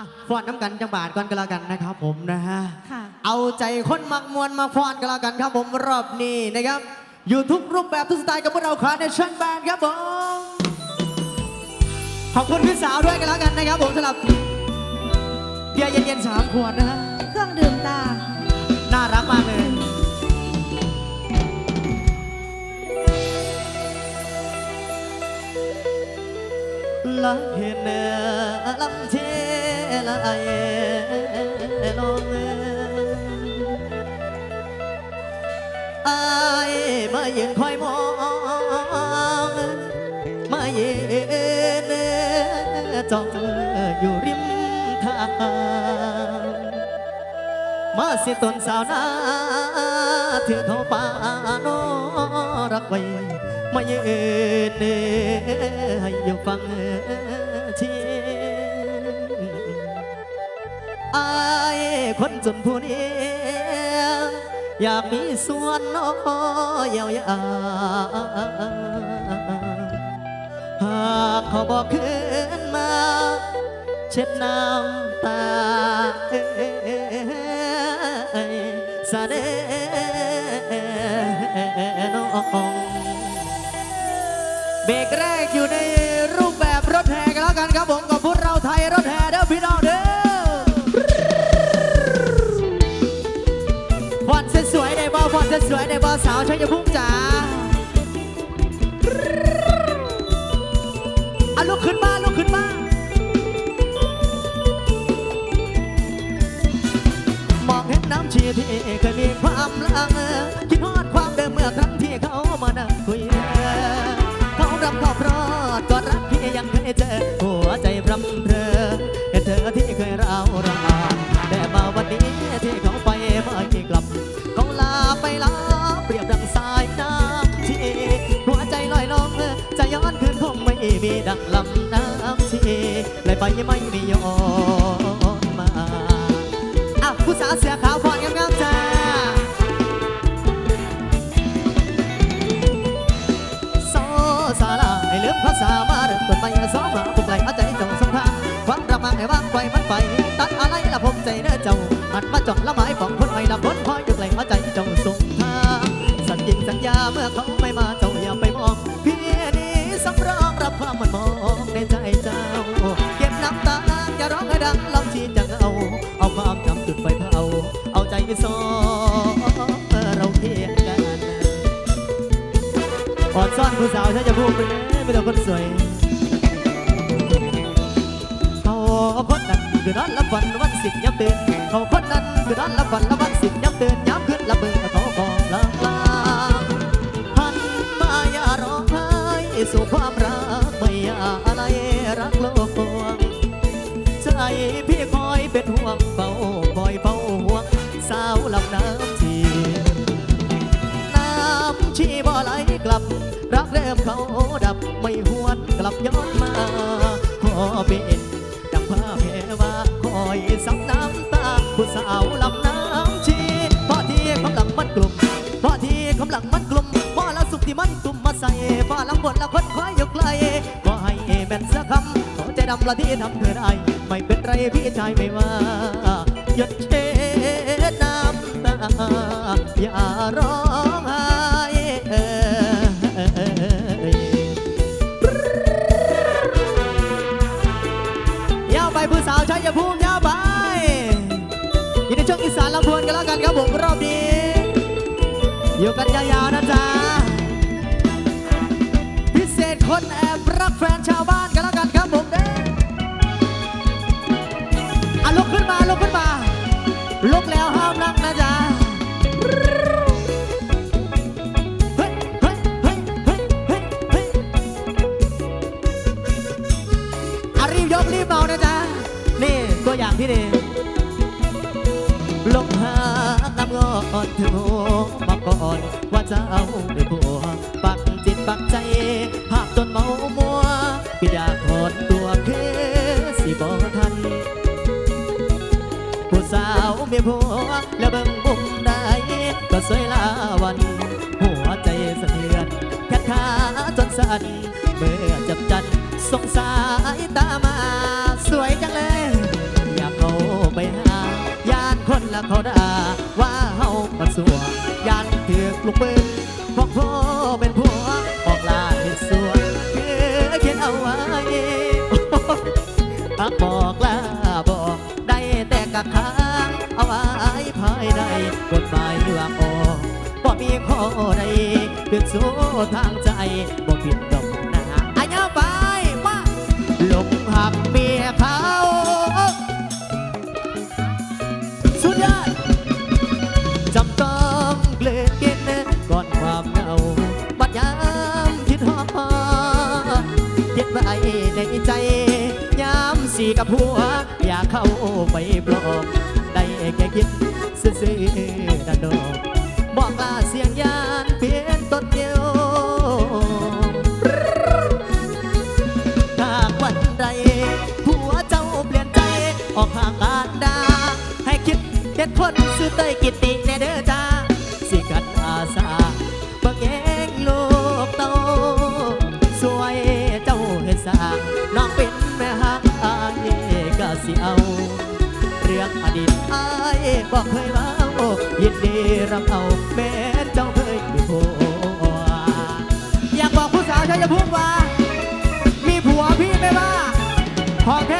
อะฟอนน้ำกันจังบาทก่อนก็แล้วกันนะครับผมนะฮะ ค่ะ เอาใจคนมักมวลมาฟอนกันแล้วกันครับผมรอบนี้นะครับอยู่ทุกรูปแบบทุกสไตล์กับพวกเราคาร์เนชั่นแบนครับผม ขอบคุณพี่สาวด้วยกันแล้วกันนะครับผมสำหรับเบียร์เย็นๆสามขวดนะฮะ เครื่องดื่มตา น่ารักมากเลยละเห็นเนอลำเท ละไอลงไอายมายืนคอยมองมายืนจ้องอยู่ริมทางมาสิตนสาวนาถือเขาป่าโนรักไว้มายืนให้อยู่ฟัง อายคนจนผู้นี้อยากมีส่วนน้อยเยียวยาหากเขาบอกคืนมา เช็ดน้ำตาเอ้ยสะเดน้องเบรกแรกอยู่ในรูปแบบรถแห่กันแล้วกันครับผมกับพวกเราไทยรถแห่เด้อพี่ ชัยภูมิจ๋าอะลุกขึ้นมาลุกขึ้นมา มองเห็นน้ำชีที่เคยมีความลังคิดฮอดความเดิมเมื่อครั้งที่เขามานั่งคุยเขารับขอบรอดกอดรักพี่ยังเคยเจอหัวใจรำ ไปไม่มีย้อนมาอะผู้สาวเสื้อขาวพอนงามๆจ้าโซซาลาให้ลืมภาษามาเริ่มต้นใหม่สองมาผมไหลอาใจเจ้าสงทางความรักมาให้ว่างไว้มันไป ตัดอะไรละผมใจเนื้อเจ้าหันมาจองละหมายของคนใหม่ละคนคอยอยู่ไกลเอาใจเจ้าสงทางสัญญิงสัญญาเมื่อเขา เอาใจไปซ้อเราเทียงกันอดซ่อนผู้สาวฉันจะพูดไปเลยไม่ต้องคนสวยเขาคนนั้นคือนอนละฝันวันสิบย้ำตื่นเขาคนนั้นคือนอนละฝันละวัน ผู้สาวลำน้ำชีเพราะที่คำลังมันกลุ่มเพราะที่คำลังมันกลุ่มเพราะละสุขที่มันตุ่มมาใส่ฝ้าหลังบนละคนคอยอยู่ไกลก็ให้แม่นสักคำขอใจดำละที่ทำเธอได้ไม่เป็นไรพี่ชายไม่ว่าหยดเช็ดน้ำตาอย่าร้อ อยู่ในช่วงอีสานลำพวนกันแล้วกันครับผมรอบนี้อยู่กันยาวๆนะจ๊ะพิเศษคนแอบรักแฟนชาวบ้านกันแล้วกันครับผมเด้อะลุกขึ้นมาลุกขึ้นมาลุกแล้วห้ามนั่งนะจ๊ะเฮ้ยเฮ้ยเฮ้ยเฮ้ยเฮ้ยเฮ้ยอะรีบยกรีบเมานะจ๊ะนี่ตัวอย่างที่ดี ลงหาน้ำงอนถึงหัวมาก่อนว่าจะเอาด้วยผัวปักจิตปักใจหากจนเมามัวพี่อยากถอนตัวคือสิบ่ทัน ผู้สาวเมียผัวแล้วเบิ่งบุมได้ก็สวยลาวัน หัวใจสะเทือนแค่ขาจนสั่นเมื่อจับจันทร์สงสายตามา ทนละเขาด่าว่าเฮามันสัวยันเถือกลูกปืนของพ่อเป็นผัวบอกลาเห็นสัวคือเขียนเอาไว้อักบอกลาบอกได้แต่กักค้างเอาไว้ภายในกฎหมายว่าออกบ่มีข้อใดเดือดสู้ทางใจ ความเหงาบัดยามคิดฮอดเก็บไว้ในใจยามสีกับหัว อยากเข้าไปปลอบได้แค่คิดซื่อๆดันดอกบอกลาเสียงยานเปลี่ยนต้นเดียวหากวันใดผัวเจ้าเปลี่ยนใจออกห่างกันดาให้คิดเด็ดคนซื้อเตยกิตติแน่เด้อจ้าสิกันอาสา บอกเคยบ้างโอ้ยินดีรับเอาแม้เจ้าเคยมีผัวอยากบอกผู้สาวชายภูมิว่า มีผัวพี่ไม่ว่าขอแค่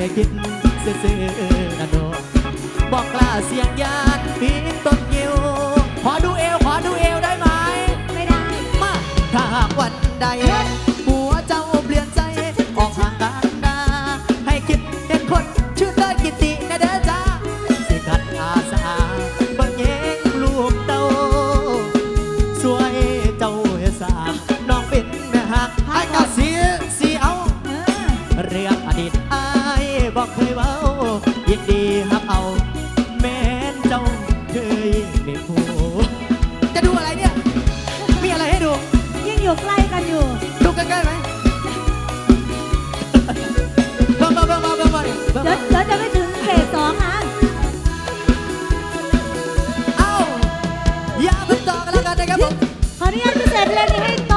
ค่คิดซื่อๆนะโนบอกกล้าเสียงยานปีนต้นยิวขอดูเอวขอดูเอวได้ไหม ไม่ได้ มาถ้าหากวันใดผัวเจ้าเปลี่ยนใจออกห่างกันดาให้คิดเห็นคนชื่อเลิศกิตินะเด้อจ้าสิกัดอาสาบังเยงลูกเต้าสวยเจ้าเฮดสามน้องเป็นแม่หักไอ้ก็เสียเสียเอาเออเรื่องอดีตไอ้าย บอกเคยเว้ายินดีฮับเอา แม้นเจ้าเคยมีผู้จะดูอะไรเนี่ย มีอะไรให้ดู ยิ่งอยู่ใกล้กันอยู่ ดูใกล้ๆไหมเบิ่งเบิ่งเบิ่งเบิ่งเบิ่งเบิ่งเดี๋ยวเดี๋ยวจะไม่ถึงเฟสสองนะเอ้าอย่าเพิ่งต่อกันแล้วกันนะครับผม ขออนุญาตพิเศษเล่นนี้ให้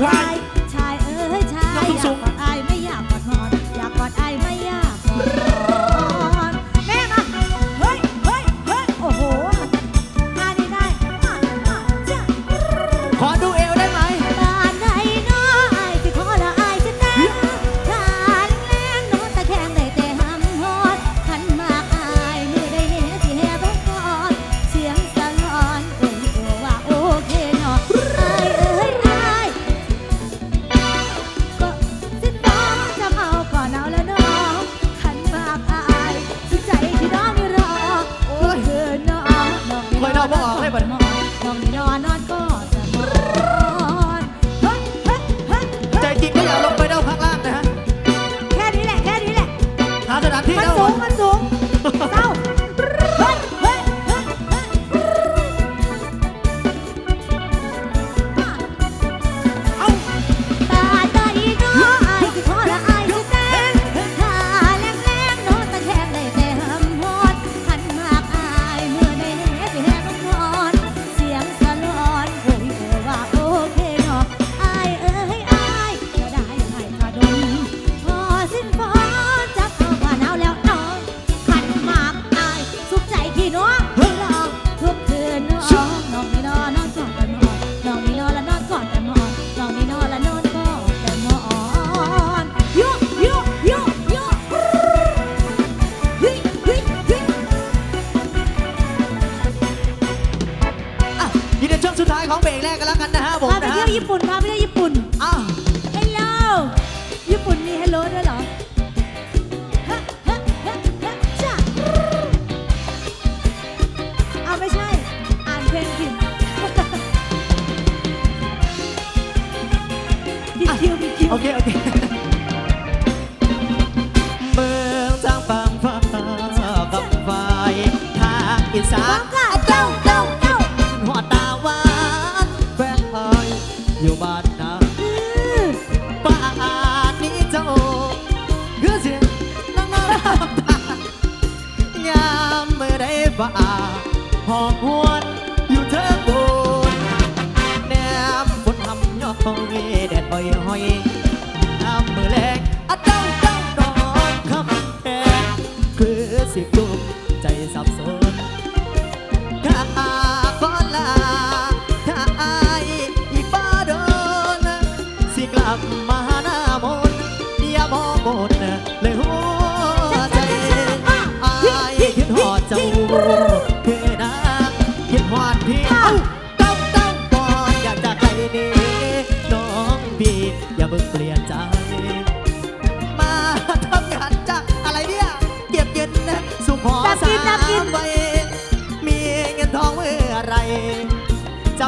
เนอนอนกอดกันหมอนนองนอนละนอนกอดกันหมอนนองนอนละนอนกอดกันหมอนยุยุยุยุยเฮ้ยเฮ้อะยินดีช่ชุดท้ของเบรกแรกกันแล้วกันนะฮะผมพาไปเที่ยวญี่ปุ่นพาไปเที่ยว โอเค โอเค เมืองจางปังฟ้าบังไฟทางอีสาพร้อนมค่ะเจ้าเจ้าเจ้าหัวตาหวานแฟนเอ้ยอยู่บ้านนาอือป่านนี้เจ้าคือเสียงน้องน้องตายามเมื่อได้ฝ่าหอบหวนอยู่เธอบนแนมฝนทำย่อยแดดบ่อยหอยน้ำมือแ I don't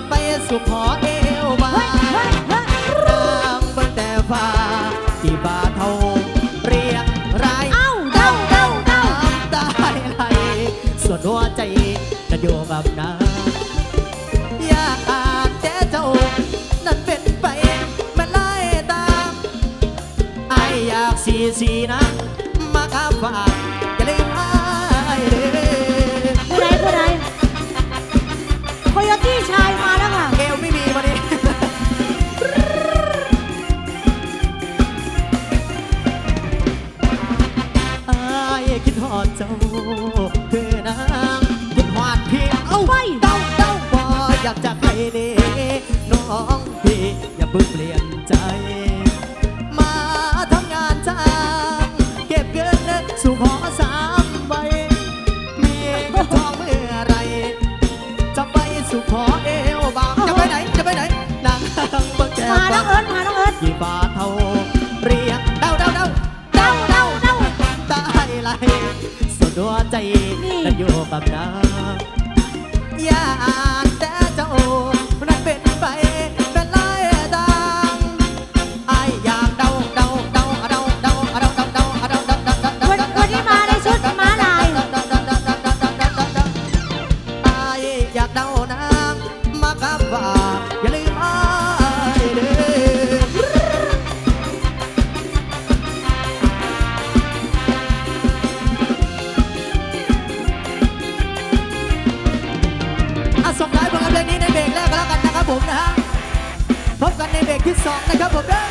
ไปสุขอเอวบาเฮ้ยเฮ้ยเฮ้ยนางเบิ่งแต่ฟ้าที่บาเท่าเรียงรายเอ้าเด้าเด้าเด้าตายไหลส่วนหัวใจจะอยู่กับน้ำอยากแต่เจ้านั้นเป็นไปมันไล่ตามไออยากสีสีนะ อยากจะใครดีน้องพี่อย่าเพิ่งเปลี่ยนใจ มาทำงานจ้างเก็บเงินสู่ขอสามใบมีเงินทองเมื่อไร จะไปสู่ขอเอวบางจะไปไหนจะไปไหนนางเบิ่งแก้มาน้องเอิร์ธมาน้องเอิร์ธกี่บาทเท่าเรียกเดาเดาเดาเด้าเด้าเด้าตายไหลสุดหัวใจนั่นอยู่กับนางอยา 2 นะครับผมเ